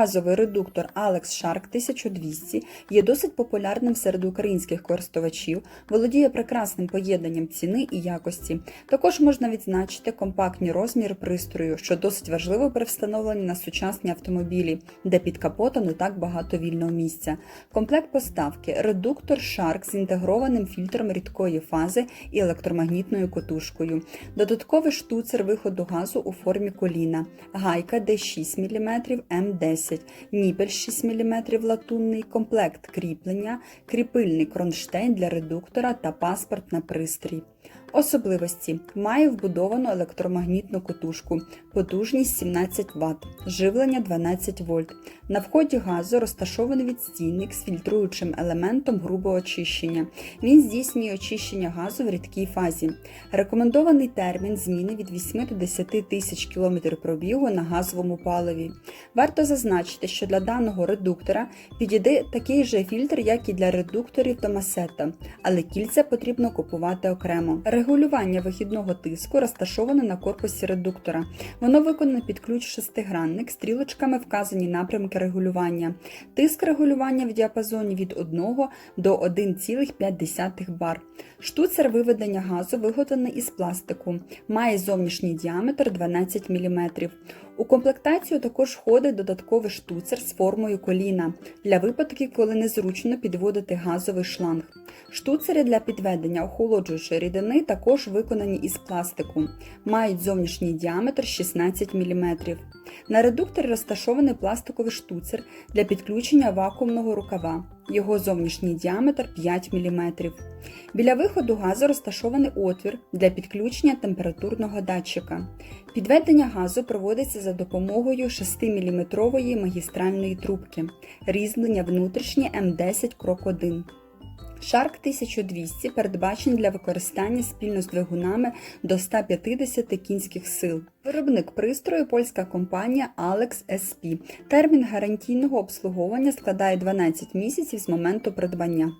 Газовий редуктор Alex Shark 1200 є досить популярним серед українських користувачів, володіє прекрасним поєднанням ціни і якості. Також можна відзначити компактні розміри пристрою, що досить важливо при встановленні на сучасні автомобілі, де під капотом не так багато вільного місця. Комплект поставки редуктор Shark з інтегрованим фільтром рідкої фази і електромагнітною котушкою. Додатковий штуцер виходу газу у формі коліна, гайка D6 мм М10, ніпель 6 мм латунний, комплект кріплення, кріпильний кронштейн для редуктора та паспорт на пристрій. Особливості має вбудовану електромагнітну котушку, потужність 17 Вт, живлення 12 вольт. На вході газу розташований відстійник з фільтруючим елементом грубого очищення. Він здійснює очищення газу в рідкій фазі. Рекомендований термін зміни від 8 до 10 тисяч км пробігу на газовому паливі. Варто зазначити, що для даного редуктора підійде такий же фільтр, як і для редукторів Томасета, але кільця потрібно купувати окремо. Регулювання вихідного тиску розташоване на корпусі редуктора. Воно виконане під ключ шестигранник, стрілочками вказані напрямки регулювання. Тиск регулювання в діапазоні від 1 до 1,5 бар. Штуцер виведення газу виготовлений із пластику, має зовнішній діаметр 12 мм. У комплектацію також входить додатковий штуцер з формою коліна для випадків, коли незручно підводити газовий шланг. Штуцери для підведення охолоджуючої рідини також виконані із пластику, мають зовнішній діаметр 16 мм. На редукторі розташований пластиковий штуцер для підключення вакуумного рукава. Його зовнішній діаметр 5 мм. Біля виходу газу розташований отвір для підключення температурного датчика. Підведення газу проводиться за допомогою 6-мм магістральної трубки, різьблення внутрішнє М10 крок 1. Shark 1200 передбачений для використання спільно з двигунами до 150 кінських сил. Виробник пристрою польська компанія Alex SP. Термін гарантійного обслуговування складає 12 місяців з моменту придбання.